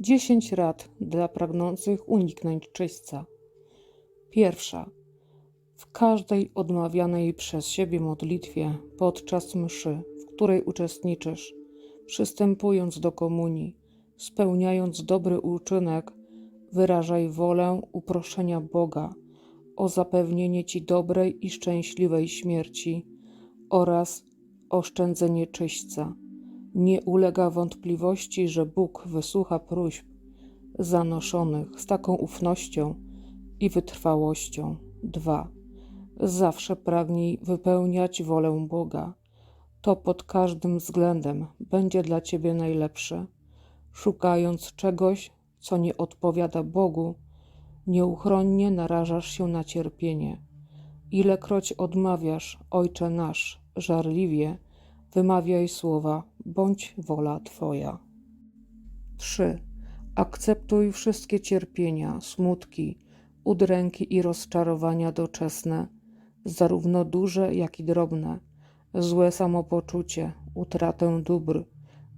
10 rad dla pragnących uniknąć czyśćca. Pierwsza. W każdej odmawianej przez siebie modlitwie podczas mszy, w której uczestniczysz, przystępując do komunii, spełniając dobry uczynek, wyrażaj wolę uproszenia Boga o zapewnienie Ci dobrej i szczęśliwej śmierci oraz oszczędzenie czyśćca. Nie ulega wątpliwości, że Bóg wysłucha próśb zanoszonych z taką ufnością i wytrwałością. 2. Zawsze pragnij wypełniać wolę Boga. To pod każdym względem będzie dla Ciebie najlepsze. Szukając czegoś, co nie odpowiada Bogu, nieuchronnie narażasz się na cierpienie. Ilekroć odmawiasz, Ojcze nasz, żarliwie, wymawiaj słowa, bądź wola Twoja. 3. Akceptuj wszystkie cierpienia, smutki, udręki i rozczarowania doczesne, zarówno duże, jak i drobne, złe samopoczucie, utratę dóbr,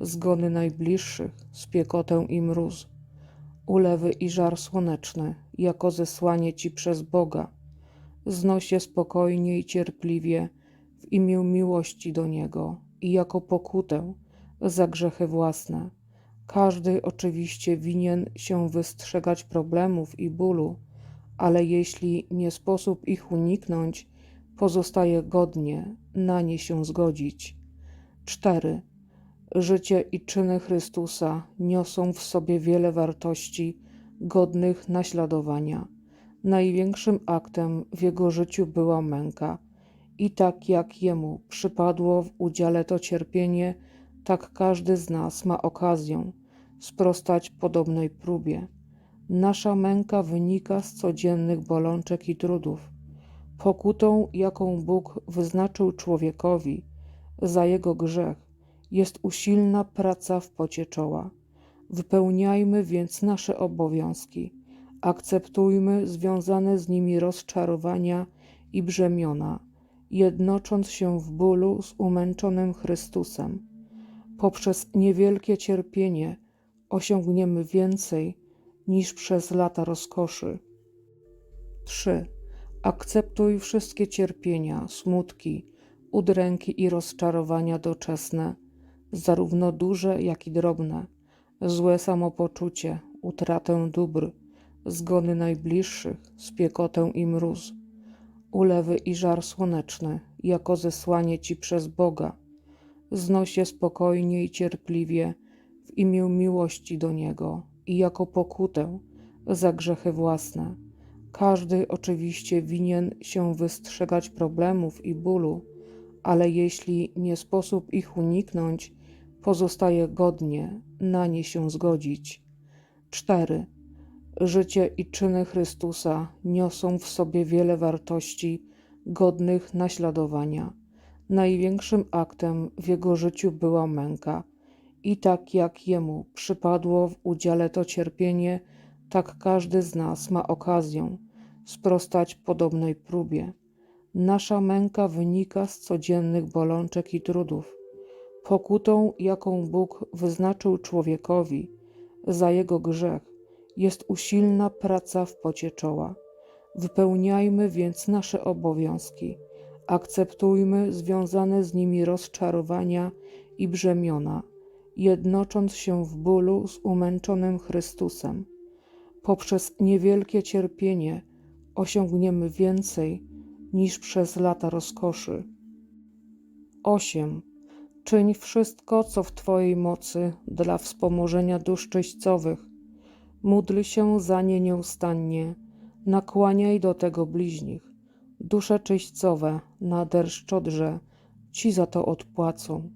zgony najbliższych, spiekotę i mróz, ulewy i żar słoneczny, jako zesłanie Ci przez Boga. Znoś je spokojnie i cierpliwie w imię miłości do Niego i jako pokutę za grzechy własne. Każdy oczywiście winien się wystrzegać problemów i bólu, ale jeśli nie sposób ich uniknąć, pozostaje godnie na nie się zgodzić. 4. Życie i czyny Chrystusa niosą w sobie wiele wartości godnych naśladowania. Największym aktem w jego życiu była męka, i tak jak jemu przypadło w udziale to cierpienie, tak każdy z nas ma okazję sprostać podobnej próbie. Nasza męka wynika z codziennych bolączek i trudów. Pokutą, jaką Bóg wyznaczył człowiekowi za jego grzech, jest usilna praca w pocie czoła. Wypełniajmy więc nasze obowiązki, akceptujmy związane z nimi rozczarowania i brzemiona, jednocząc się w bólu z umęczonym Chrystusem. Poprzez niewielkie cierpienie osiągniemy więcej niż przez lata rozkoszy. 3. Akceptuj wszystkie cierpienia, smutki, udręki i rozczarowania doczesne, zarówno duże, jak i drobne, złe samopoczucie, utratę dóbr, zgony najbliższych, spiekotę i mróz, ulewy i żar słoneczny, jako zesłanie Ci przez Boga. Znoś spokojnie i cierpliwie w imię miłości do Niego i jako pokutę za grzechy własne. Każdy oczywiście winien się wystrzegać problemów i bólu, ale jeśli nie sposób ich uniknąć, pozostaje godnie na nie się zgodzić. 4. Życie i czyny Chrystusa niosą w sobie wiele wartości godnych naśladowania. Największym aktem w jego życiu była męka, i tak jak jemu przypadło w udziale to cierpienie, tak każdy z nas ma okazję sprostać podobnej próbie. Nasza męka wynika z codziennych bolączek i trudów. Pokutą, jaką Bóg wyznaczył człowiekowi za jego grzech, jest usilna praca w pocie czoła. Wypełniajmy więc nasze obowiązki, akceptujmy związane z nimi rozczarowania i brzemiona, jednocząc się w bólu z umęczonym Chrystusem. Poprzez niewielkie cierpienie osiągniemy więcej niż przez lata rozkoszy. 8. Czyń wszystko, co w Twojej mocy dla wspomożenia dusz czyśćcowych. Módl się za nie nieustannie, nakłaniaj do tego bliźnich. Dusze czyśćcowe nader szczodrze Ci za to odpłacą.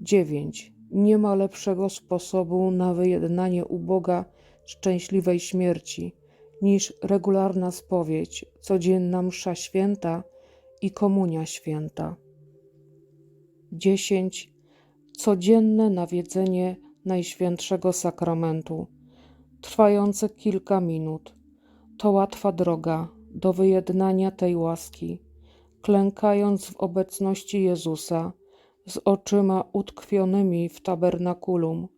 9. Nie ma lepszego sposobu na wyjednanie u Boga szczęśliwej śmierci niż regularna spowiedź, codzienna msza święta i komunia święta. 10. Codzienne nawiedzenie Najświętszego Sakramentu, trwające kilka minut. To łatwa droga do wyjednania tej łaski, klękając w obecności Jezusa, z oczyma utkwionymi w tabernakulum,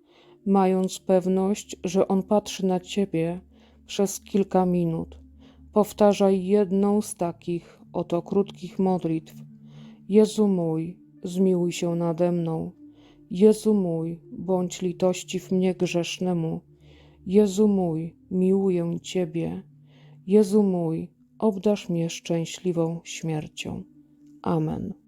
mając pewność, że On patrzy na Ciebie przez kilka minut. Powtarzaj jedną z takich oto krótkich modlitw. Jezu mój, zmiłuj się nade mną. Jezu mój, bądź litościw mnie grzesznemu. Jezu mój, miłuję Ciebie. Jezu mój, obdarz mnie szczęśliwą śmiercią. Amen.